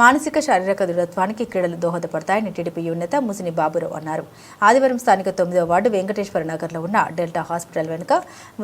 మానసిక శారీరక దృఢత్వానికి క్రీడలు దోహదపడతాయని టీడీపీ యువనేత ముసిని బాబురావు అన్నారు. ఆదివారం స్థానిక తొమ్మిదవ వార్డు వెంకటేశ్వర నగర్లో ఉన్న డెల్టా హాస్పిటల్ వెనుక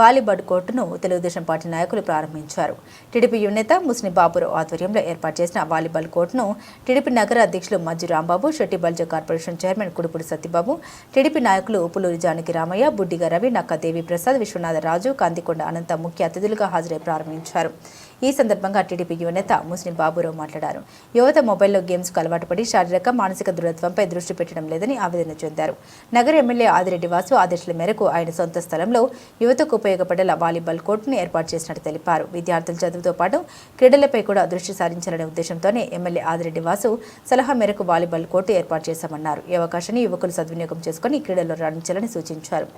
వాలీబాల్ కోర్టును తెలుగుదేశం పార్టీ నాయకులు ప్రారంభించారు. టీడీపీ యువనేత ముసిని బాబురావు ఆధ్వర్యంలో ఏర్పాటు చేసిన వాలీబాల్ కోర్టును టీడీపీ నగర అధ్యక్షులు Majju Rambabu Shetty Balija corporation chairman Kudupudi Satyababu TDP నాయకులు ఉప్పులూరి జానకి రామయ్య బుడ్డిగా రవి నక్క దేవి ప్రసాద్ విశ్వనాథరాజు కందికొండ అనంత ముఖ్య అతిథులుగా హాజరై ప్రారంభించారు. ఈ సందర్భంగా టీడీపీ యువనేత ముస్లిం బాబురావు మాట్లాడారు. యువత మొబైల్లో గేమ్స్కు అలవాటు పడి శారీరక మానసిక దృఢత్వంపై దృష్టి పెట్టడం లేదని ఆవేదన చెందారు. నగర ఎమ్మెల్యే ఆదిరెడ్డి వాసు ఆదేశాల మేరకు ఆయన సొంత స్థలంలో యువతకు ఉపయోగపడేలా వాలీబాల్ కోర్టును ఏర్పాటు చేసినట్టు తెలిపారు. విద్యార్థుల చదువుతో పాటు క్రీడలపై కూడా దృష్టి సారించాలనే ఉద్దేశంతోనే ఎమ్మెల్యే ఆదిరెడ్డి వాసు సలహా మేరకు వాలీబాల్ కోర్టు ఏర్పాటు చేశామన్నారు. ఈ అవకాశాన్ని యువకులు సద్వినియోగం చేసుకుని క్రీడల్లో రాణించాలని సూచించారు.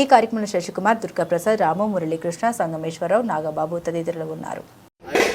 ఈ కార్యక్రమంలో శశికుమార్ దుర్గాప్రసాద్ రాము మురళీకృష్ణ సంగమేశ్వరరావు నాగబాబు తదితరులు ఉన్నారు.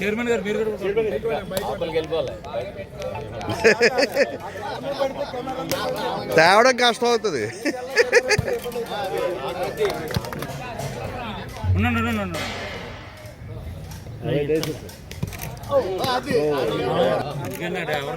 చైర్మన్ గారు మీరు కూడా తేవడం కష్టం అవుతుంది. ఉండండి ఉండండి ఉండండి. ఎందుకంటే ఎవరు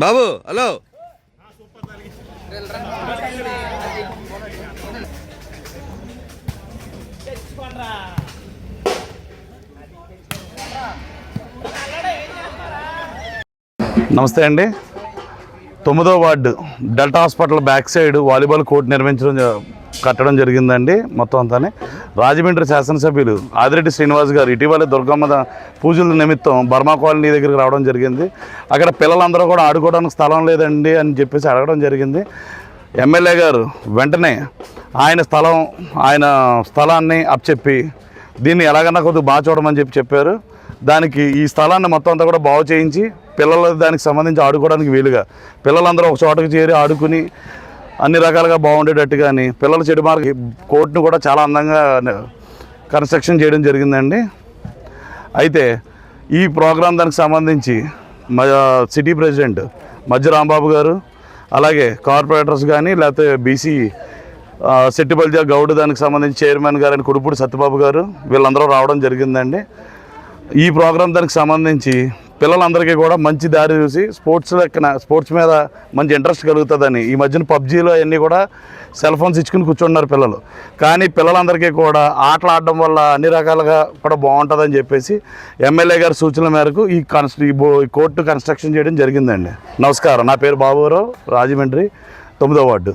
బాబు హలో. నమస్తే అండి. తొమ్మిదో ward delta hospital back side volleyball court నిర్మించడం కట్టడం జరిగిందండి మొత్తం అంతానే. రాజమండ్రి శాసనసభ్యులు ఆదిరెడ్డి శ్రీనివాస్ గారు ఇటీవల దుర్గమ్మ పూజల నిమిత్తం బర్మా కాలనీ దగ్గరికి రావడం జరిగింది. అక్కడ పిల్లలందరూ కూడా ఆడుకోవడానికి స్థలం లేదండి అని చెప్పేసి అడగడం జరిగింది. ఎమ్మెల్యే గారు వెంటనే ఆయన స్థలం ఆయన స్థలాన్ని అప్పచెప్పి దీన్ని ఎలాగన్నా కొద్దిగా బాగా చూడమని చెప్పి చెప్పారు. దానికి ఈ స్థలాన్ని మొత్తం అంతా కూడా బాగు చేయించి పిల్లల దానికి సంబంధించి ఆడుకోవడానికి వీలుగా పిల్లలందరూ ఒక చోటకు చేరి ఆడుకుని అన్ని రకాలుగా బాగుండేటట్టు కానీ పిల్లల చెడు మార్గ కోర్టును కూడా చాలా అందంగా కన్స్ట్రక్షన్ చేయడం జరిగిందండి. అయితే ఈ ప్రోగ్రాం దానికి సంబంధించి మా సిటీ ప్రెసిడెంట్ మధ్య రాంబాబు గారు అలాగే కార్పొరేటర్స్ కానీ లేకపోతే బీసీ సెట్టిబల్జా గౌడ్ దానికి సంబంధించి చైర్మన్ గారు అని కుడుపూడి సత్యబాబు గారు వీళ్ళందరూ రావడం జరిగిందండి. ఈ ప్రోగ్రాం దానికి సంబంధించి పిల్లలందరికీ కూడా మంచి దారి చూసి స్పోర్ట్స్ లెక్కన స్పోర్ట్స్ మీద మంచి ఇంట్రెస్ట్ కలుగుతుందని. ఈ మధ్యన పబ్జీలో అవన్నీ కూడా సెల్ ఫోన్స్ ఇచ్చుకుని కూర్చున్నారు పిల్లలు. కానీ పిల్లలందరికీ కూడా ఆటలు ఆడడం వల్ల అన్ని రకాలుగా కూడా బాగుంటుందని చెప్పేసి ఎమ్మెల్యే గారి సూచనల మేరకు ఈ కన్స్ ఈ కోర్టు కన్స్ట్రక్షన్ చేయడం జరిగిందండి. నమస్కారం. నా పేరు బాబురావు రాజమండ్రి తొమ్మిదో వార్డు.